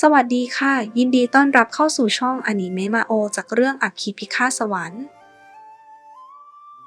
สวัสดีค่ะ ยินดีต้อนรับเข้าสู่ช่องอนิเมะมาโอ จากเรื่องอัคคีพิฆาตสวรรค์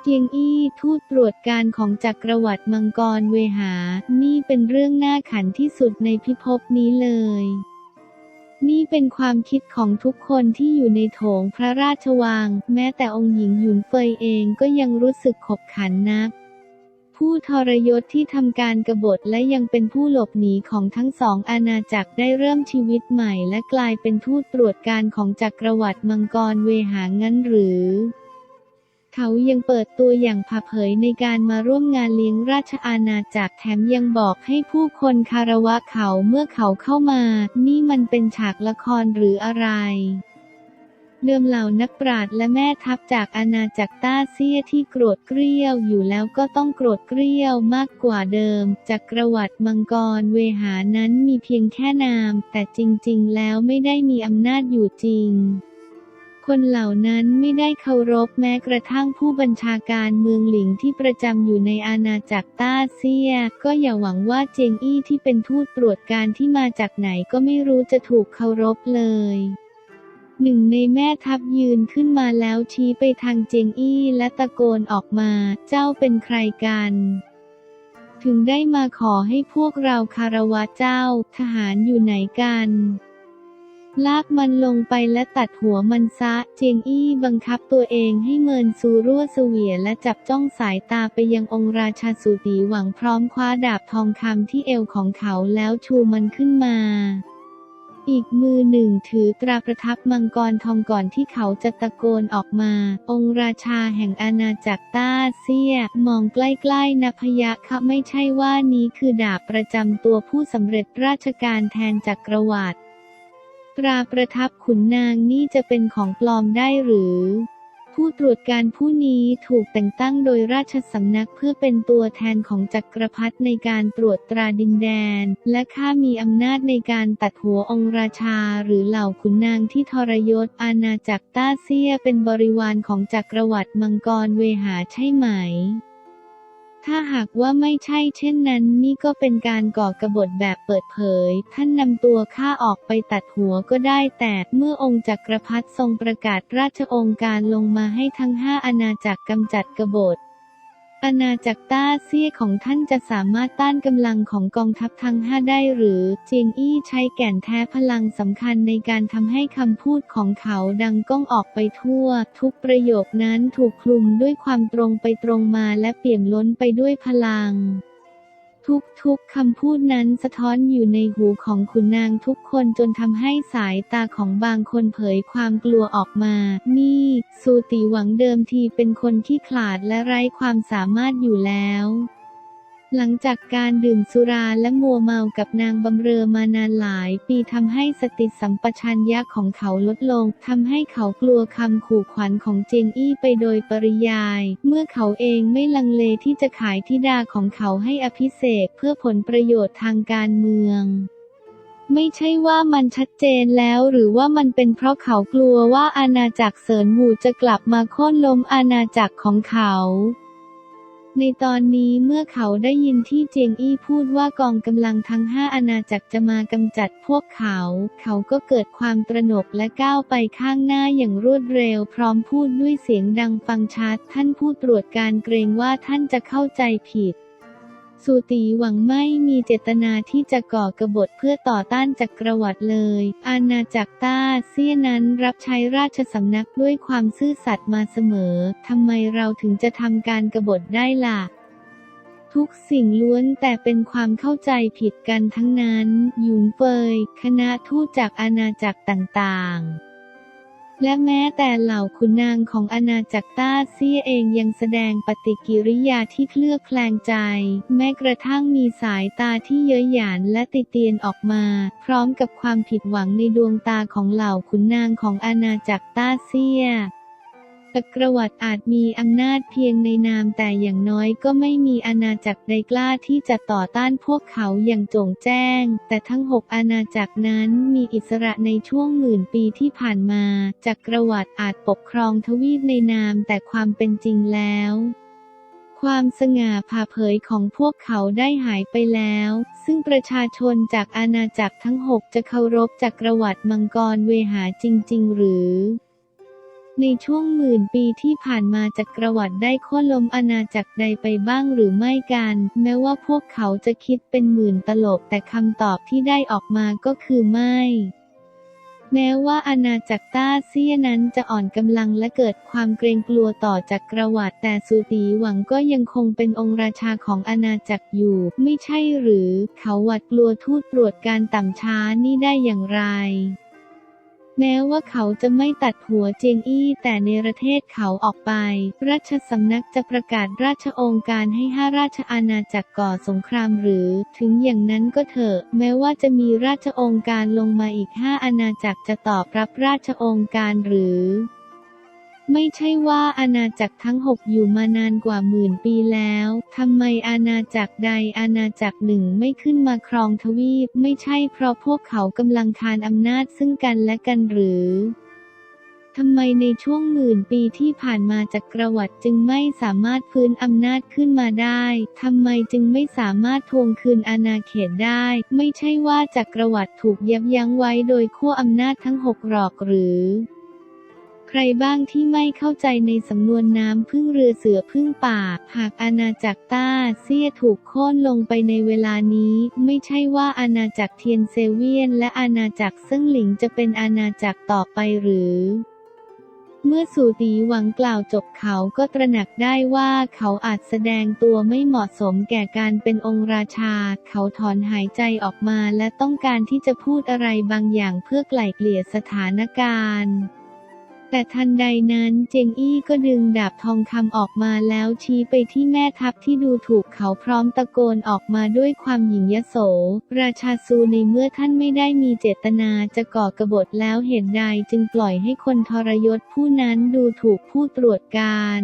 เจียงอี้ทูตตรวจการของจักรวรรดิมังกรเวหา นี่เป็นเรื่องน่าขันที่สุดในพิภพนี้เลย นี่เป็นความคิดของทุกคนที่อยู่ในโถงพระราชวังแม้แต่องค์หญิงหยุนเฟยเองก็ยังรู้สึกขบขันนัก ผู้ทรยศที่ทำการกบฏและยังเป็นผู้หลบหนีของทั้งสองอาณาจักรได้เริ่มชีวิตใหม่และกลายเป็นทูตตรวจการของจักรวรรดิมังกรเวหางั้นหรือ เขายังเปิดตัวอย่างผาเผยในการมาร่วมงานเลี้ยงราชอาณาจักรแถมยังบอกให้ผู้คนคารวะเขาเมื่อเขาเข้ามา นี่มันเป็นฉากละครหรืออะไร เดิมเหล่านักปราชญ์และแม่ทัพจากอาณาจักรต้าเซียที่โกรธเกรี้ยวอยู่แล้วก็ต้องโกรธเกรี้ยวมากกว่าเดิมจักระวรรดิมังกรเวหานั้นมีเพียงแค่นาม แต่จริงๆ แล้วไม่ได้มีอำนาจอยู่จริงคนเหล่านั้นไม่ได้เคารพแม้กระทั่งผู้บัญชาการเมืองหลิงที่ประจำอยู่ในอาณาจักรต้าเซีย ก็อย่าหวังว่าเจงอี้ที่เป็นทูตตรวจการที่มาจากไหนก็ไม่รู้จะถูกเคารพเลย หนึ่งในแม่ทัพยืนขึ้นมาแล้วชี้ไปทางเจงอี้และตะโกนออกมา เจ้าเป็นใครกัน ถึงได้มาขอให้พวกเราคารวะเจ้า ทหารอยู่ไหนกัน ลากมันลงไปและตัดหัวมันซะ เจียงอี้บังคับตัวเองให้เมินซูรั่วเสวียและจับจ้องสายตาไปยังองค์ราชาสุตีหวังพร้อมคว้าดาบทองคำที่เอวของเขาแล้วชูมันขึ้นมา อีกมือหนึ่งถือตราประทับมังกรทองก่อนที่เขาจะตะโกนออกมา องค์ราชาแห่งอาณาจักรต้าเซีย มองใกล้ๆนพยะคะไม่ใช่ว่านี้คือดาบประจำตัวผู้สำเร็จราชการแทนจักรวรรดิตราประทับขุนนางนี่จะเป็นของปลอมได้หรือ ผู้ตรวจการผู้นี้ถูกแต่งตั้งโดยราชสำนักเพื่อเป็นตัวแทนของจักรพรรดิในการตรวจตราดินแดน และข้ามีอำนาจในการตัดหัวองค์ราชา หรือเหล่าขุนนางที่ทรยศอาณาจักรต้าเซียเป็นบริวารของจักรวรรดิมังกรเวหาใช่ไหม ถ้าหากว่าไม่ใช่เช่นนั้นนี่ก็เป็นการก่อกบฏแบบเปิดเผย ท่านนำตัวข้าออกไปตัดหัวก็ได้แต่เมื่อองค์จักรพรรดิทรงประกาศราชองค์การลงมาให้ทั้งห้าอาณาจักรกำจัดกบฏ อาณาจักรต้าเซียของท่านจะสามารถต้านกำลังของกองทัพทั้งห้าได้หรือเจียงอี้ใช้แก่นแท้พลังสำคัญในการทำให้คำพูดของเขาดังก้องออกไปทั่ว ทุกประโยคนั้นถูกคลุมด้วยความตรงไปตรงมาและเปี่ยมล้นไปด้วยพลัง ทุกๆคำพูดนั้นสะท้อนอยู่ในหูของขุนนางทุกคนจนทำให้สายตาของบางคนเผยความกลัวออกมา นี่ สูติหวังเดิมทีเป็นคนที่ขลาดและไร้ความสามารถอยู่แล้ว หลังจากการดื่มสุราและมัวเมากับนางบำเรอมานานหลาย ปีทำให้สติสัมปชัญญะของเขาลดลงทำให้เขากลัวคำขู่ขวัญของเจงอี้ไปโดยปริยาย เมื่อเขาเองไม่ลังเลที่จะขายธิดาของเขาให้อภิเษกเพื่อผลประโยชน์ทางการเมืองไม่ใช่ว่ามันชัดเจนแล้วหรือว่ามันเป็นเพราะเขากลัวว่าอาณาจักรเสินหวูจะกลับมาโค่นล้มอาณาจักรของเขา ในตอนนี้เมื่อเขาได้ยินที่เจียงอี้พูดว่ากองกำลังทั้งห้าอาณาจักรจะมากำจัดพวกเขา เขาก็เกิดความตระหนกและก้าวไปข้างหน้าอย่างรวดเร็ว พร้อมพูดด้วยเสียงดังฟังชัด ท่านผู้ตรวจการเกรงว่าท่านจะเข้าใจผิด สูตีหวังไม่มีเจตนาที่จะก่อกบฏเพื่อต่อต้านจักรวรรดิเลย อาณาจักรต้าเซียนั้นรับใช้ราชสำนักด้วยความซื่อสัตย์มาเสมอ ทำไมเราถึงจะทำการกบฏได้ล่ะ ทุกสิ่งล้วนแต่เป็นความเข้าใจผิดกันทั้งนั้น หยุนเฟย คณะทูตจากอาณาจักรต่างๆ และแม้แต่เหล่าขุนนางของอาณาจักรต้าเซียเองยังแสดงปฏิกิริยาที่เคลือบแคลงใจ แม้กระทั่งมีสายตาที่เย้ยหยันและติเตียนออกมา พร้อมกับความผิดหวังในดวงตาของเหล่าขุนนางของอาณาจักรต้าเซีย จักรวรรดิอาจมีอำนาจเพียงในนามแต่อย่างน้อยก็ไม่มีอาณาจักรใดกล้าที่จะต่อต้านพวกเขาอย่างโจ่งแจ้ง แต่ทั้งหกอาณาจักรนั้นมีอิสระในช่วงหมื่นปีที่ผ่านมา จักรวรรดิอาจปกครองทวีปในนามแต่ความเป็นจริงแล้วความสง่าผ่าเผยของพวกเขาได้หายไปแล้ว ซึ่งประชาชนจากอาณาจักรทั้งหกจะเคารพจักรวรรดิมังกรเวหาจริง ๆ หรือ ในช่วงหมื่นปีที่ผ่านมาจักรวรรดิได้โค่นล้มอาณาจักรใดไปบ้างหรือไม่กัน แม้ว่าพวกเขาจะคิดเป็นหมื่นตลบแต่คำตอบที่ได้ออกมาก็คือไม่ แม้ว่าอาณาจักรต้าเซียนั้นจะอ่อนกำลังและเกิดความเกรงกลัวต่อจักรวรรดิแต่สูตีหวังก็ยังคงเป็นองค์ราชาของอาณาจักรอยู่ ไม่ใช่หรือ เขาหวาดกลัวทูตตรวจการต่ำช้านี่ได้อย่างไร แม้ว่าเขาจะไม่ตัดหัวเจียงอี้แต่ในประเทศเขาออกไป ราชสำนักจะประกาศราชองค์การให้ห้าราชอาณาจักรก่อสงครามหรือ ถึงอย่างนั้นก็เถอะ แม้ว่าจะมีราชองค์การลงมาอีกห้าอาณาจักรจะตอบรับราชองค์การหรือ ไม่ใช่ว่าอาณาจักรทั้งหกอยู่มานานกว่าหมื่นปีแล้ว ทำไมอาณาจักรใดอาณาจักรหนึ่งไม่ขึ้นมาครองทวีป ไม่ใช่เพราะพวกเขากำลังคานอำนาจซึ่งกันและกันหรือทำไมในช่วงหมื่นปีที่ผ่านมาจักรวรรดิจึงไม่สามารถพื้นอำนาจขึ้นมาได้ ทำไมจึงไม่สามารถทวงคืนอาณาเขตได้ ไม่ใช่ว่าจักรวรรดิถูกยับยั้งไว้โดยขั้วอำนาจทั้งหกหรอกหรือ ใครบ้างที่ไม่เข้าใจในสำนวนน้ำพึ่งเรือเสือพึ่งป่า หากอาณาจักรต้าเซียถูกโค่นลงไปในเวลานี้ ไม่ใช่ว่าอาณาจักรเทียนเซเวียน และอาณาจักรซึ่งหลิงจะเป็นอาณาจักรต่อไปหรือเมื่อสูตีหวังกล่าวจบเขาก็ตระหนักได้ว่าเขาอาจแสดงตัวไม่เหมาะสมแก่การเป็นองค์ราชา เขาถอนหายใจออกมาและต้องการที่จะพูดอะไรบางอย่างเพื่อไกล่เกลี่ยสถานการณ์ แต่ทันใดนั้นเจงอี้ก็ดึงดาบทองคำออกมาแล้วชี้ไปที่แม่ทัพที่ดูถูกเขาพร้อมตะโกนออกมาด้วยความหยิ่งยโส ราชาซูในเมื่อท่านไม่ได้มีเจตนาจะก่อกบฏแล้วเหตุใดจึงปล่อยให้คนทรยศผู้นั้นดูถูกผู้ตรวจการ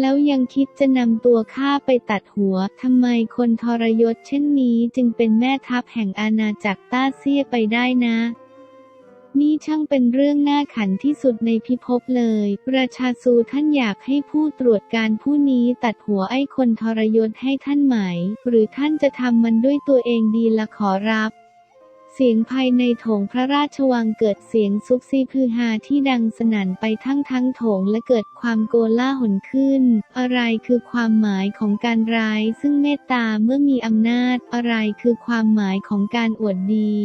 แล้วยังคิดจะนำตัวข้าไปตัดหัว ทำไมคนทรยศเช่นนี้จึงเป็นแม่ทัพแห่งอาณาจักรต้าเซียไปได้นะ นี่ช่างเป็นเรื่องน่าขันที่สุดในพิภพเลย ประชาซูท่านอยากให้ผู้ตรวจการผู้นี้ตัดหัวไอ้คนทรยศให้ท่านไหม หรือท่านจะทำมันด้วยตัวเองดีละขอรับเสียงภายในโถงพระราชวังเกิดเสียงซุบซีพือฮาที่ดังสนั่นไปทั้งทั้งโถงและเกิดความโกล่าหนขึ้น อะไรคือความหมายของการร้ายซึ่งเมตตาเมื่อมีอำนาจ อะไรคือความหมายของการอวดดี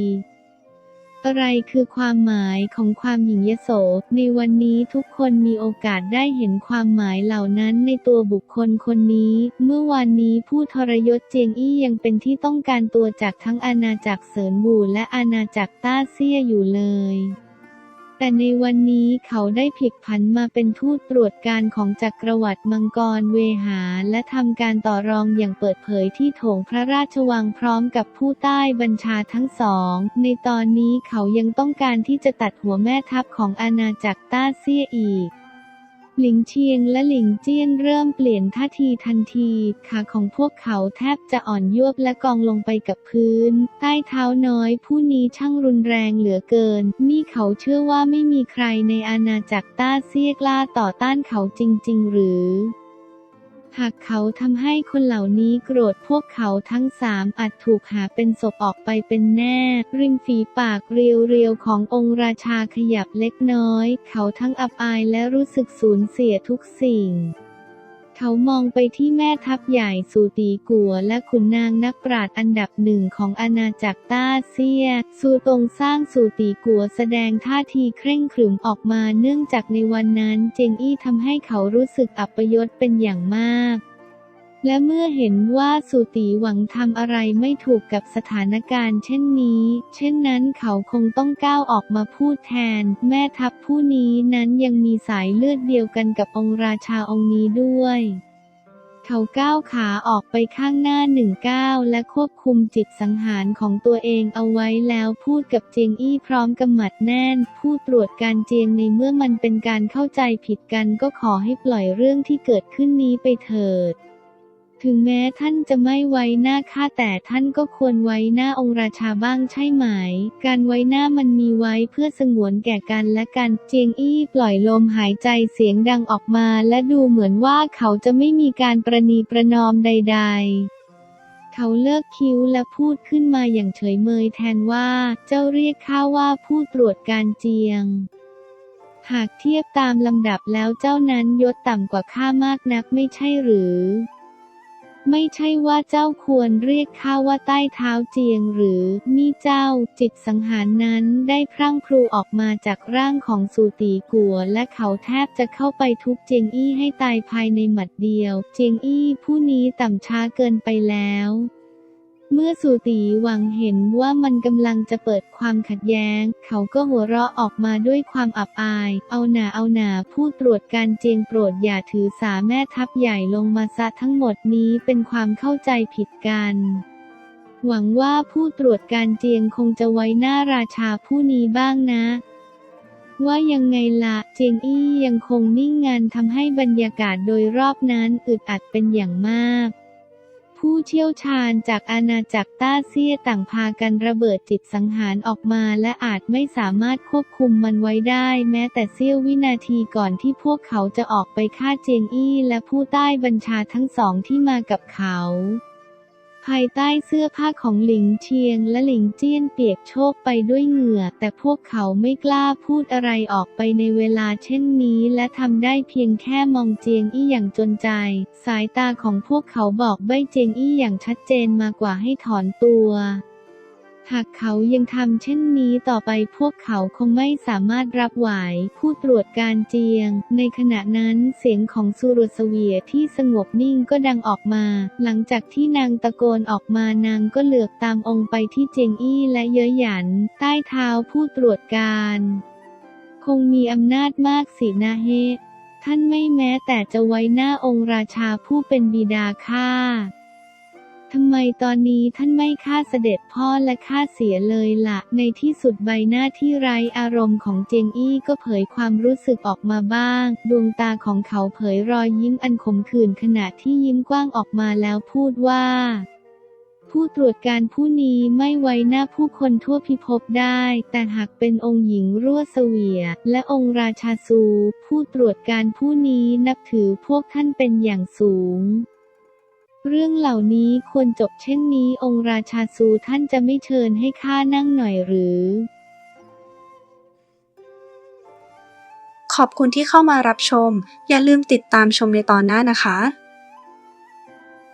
อะไรคือความหมายของความหญิงยโส ในวันนี้ทุกคนมีโอกาสได้เห็นความหมายเหล่านั้นในตัวบุคคลคนนี้ เมื่อวานนี้ผู้ทรยศเจียงอี้ยังเป็นที่ต้องการตัวจากทั้งอาณาจักรเสินบูและอาณาจักรต้าเซี่ยอยู่เลย แต่ในวันนี้เขาได้ผลิกผันมาเป็นทูตตรวจการของจักรวรรดิมังกรเวหา และทำการต่อรองอย่างเปิดเผยที่โถงพระราชวังพร้อมกับผู้ใต้บัญชาทั้งสอง ในตอนนี้เขายังต้องการที่จะตัดหัวแม่ทัพของอาณาจักรต้าเซี่ยอีก หลิงเชียงและหลิงเจี้ยนเริ่มเปลี่ยนท่าทีทันทีขาของพวกเขาแทบจะอ่อนยวบและกองลงไปกับพื้น ใต้เท้าน้อยผู้นี้ช่างรุนแรงเหลือเกิน นี่เขาเชื่อว่าไม่มีใครในอาณาจักรต้าเซียกล้าต่อต้านเขาจริง ๆ หรือ หากเขาทำให้คนเหล่านี้โกรธพวกเขาทั้งสามอาจถูกหาเป็นศพออกไปเป็นแน่ ริมฝีปากเรียวๆขององค์ราชาขยับเล็กน้อย เขาทั้งอับอายและรู้สึกสูญเสียทุกสิ่ง เขามองไปที่แม่ทัพใหญ่สูตีกัวและขุนนางนักปราชญ์อันดับหนึ่งของอาณาจักรต้าเซีย สูตงสร้างสูตีกัวแสดงท่าทีเคร่งขรึมออกมาเนื่องจากในวันนั้นเจงอี้ทำให้เขารู้สึกอัปยศเป็นอย่างมาก และเมื่อเห็นว่าสูตีหวังทำอะไรไม่ถูกกับสถานการณ์เช่นนี้ เช่นนั้นเขาคงต้องก้าวออกมาพูดแทน แม่ทัพผู้นี้นั้นยังมีสายเลือดเดียวกันกับองค์ราชาองค์นี้ด้วย เขาก้าวขาออกไปข้างหน้าหนึ่งก้าวและควบคุมจิตสังหารของตัวเองเอาไว้แล้วพูดกับเจียงอี้พร้อมกำหมัดแน่น ผู้ตรวจการเจียงในเมื่อมันเป็นการเข้าใจผิดกันก็ขอให้ปล่อยเรื่องที่เกิดขึ้นนี้ไปเถิด ถึงแม้ท่านจะไม่ไว้หน้าข้าแต่ท่านก็ควรไว้หน้าองค์ราชาบ้างใช่ไหม การไว้หน้ามันมีไว้เพื่อสงวนแก่กันและกันเจียงอี้ปล่อยลมหายใจเสียงดังออกมาและดูเหมือนว่าเขาจะไม่มีการประนีประนอมใด ๆเขาเลิกคิ้วและพูดขึ้นมาอย่างเฉยเมยแทนว่า เจ้าเรียกข้าว่าผู้ตรวจการเจียง หากเทียบตามลำดับแล้วเจ้านั้นยศต่ำกว่าข้ามากนักไม่ใช่หรือ ไม่ใช่ว่าเจ้าควรเรียกข้าว่าใต้เท้าเจียงหรือนี่เจ้าจิตสังหารนั้นได้พรั่งพรูออกมาจากร่างของสูตีกัว และเขาแทบจะเข้าไปทุบเจียงอี้ให้ตายภายในหมัดเดียว เจียงอี้ผู้นี้ต่ำช้าเกินไปแล้ว เมื่อสูตีหวังเห็นว่ามันกำลังจะเปิดความขัดแย้ง เขาก็หัวเราะออกมาด้วยความอับอาย เอาหนาเอาหนาผู้ตรวจการเจียงโปรดอย่าถือสาแม่ทัพใหญ่ลงมาซะทั้งหมดนี้เป็นความเข้าใจผิดกันหวังว่าผู้ตรวจการเจียงคงจะไว้หน้าราชาผู้นี้บ้างนะ ว่ายังไงละเจียงอี้ยังคงนิ่งงันทำให้บรรยากาศโดยรอบนั้นอึดอัดเป็นอย่างมาก ผู้เชี่ยวชาญจากอาณาจักรต้าเซียต่างพากันระเบิดจิตสังหารออกมาและอาจไม่สามารถควบคุมมันไว้ได้ แม้แต่เสี้ยววินาทีก่อนที่พวกเขาจะออกไปฆ่าเจงอี้และผู้ใต้บัญชาทั้งสองที่มากับเขา ภายใต้เสื้อผ้าของหลิงเชียงและหลิงเจี้ยนเปียกโชกไปด้วยเหงื่อ แต่พวกเขาไม่กล้าพูดอะไรออกไปในเวลาเช่นนี้และทำได้เพียงแค่มองเจียงอี้อย่างจนใจ สายตาของพวกเขาบอกใบเจียงอี้อย่างชัดเจนมากกว่าให้ถอนตัว หากเขายังทำเช่นนี้ต่อไปพวกเขาคงไม่สามารถรับไหว ผู้ตรวจการเจียง ในขณะนั้นเสียงของสุรสเวียที่สงบนิ่งก็ดังออกมา หลังจากที่นางตะโกนออกมานางก็เหลือกตามองไปที่เจียงอี้และเย้ยหยัน ใต้เท้าผู้ตรวจการ คงมีอำนาจมากสินะเฮท่านไม่แม้แต่จะไว้หน้าองค์ราชาผู้เป็นบิดาข้า ทำไมตอนนี้ท่านไม่ฆ่าเสด็จพ่อและฆ่าเสียเลยละ่ะ ในที่สุดใบหน้าที่ไร้อารมณ์ของเจงอี้ก็เผยความรู้สึกออกมาบ้าง ดวงตาของเขาเผยรอยยิ้มอันขมขื่นขณะที่ยิ้มกว้างออกมาแล้วพูดว่า ผู้ตรวจการผู้นี้ไม่ไว้หน้าผู้คนทั่วพิภพได้ แต่หากเป็นองค์หญิงรั่วเสวีย และองค์ราชาซู ผู้ตรวจการผู้นี้นับถือพวกท่านเป็นอย่างสูง เรื่องเหล่านี้ควรจบเช่นนี้องค์ราชาซูท่านจะไม่เชิญให้ข้านั่งหน่อยหรือ ขอบคุณที่เข้ามารับชม อย่าลืมติดตามชมในตอนหน้านะคะ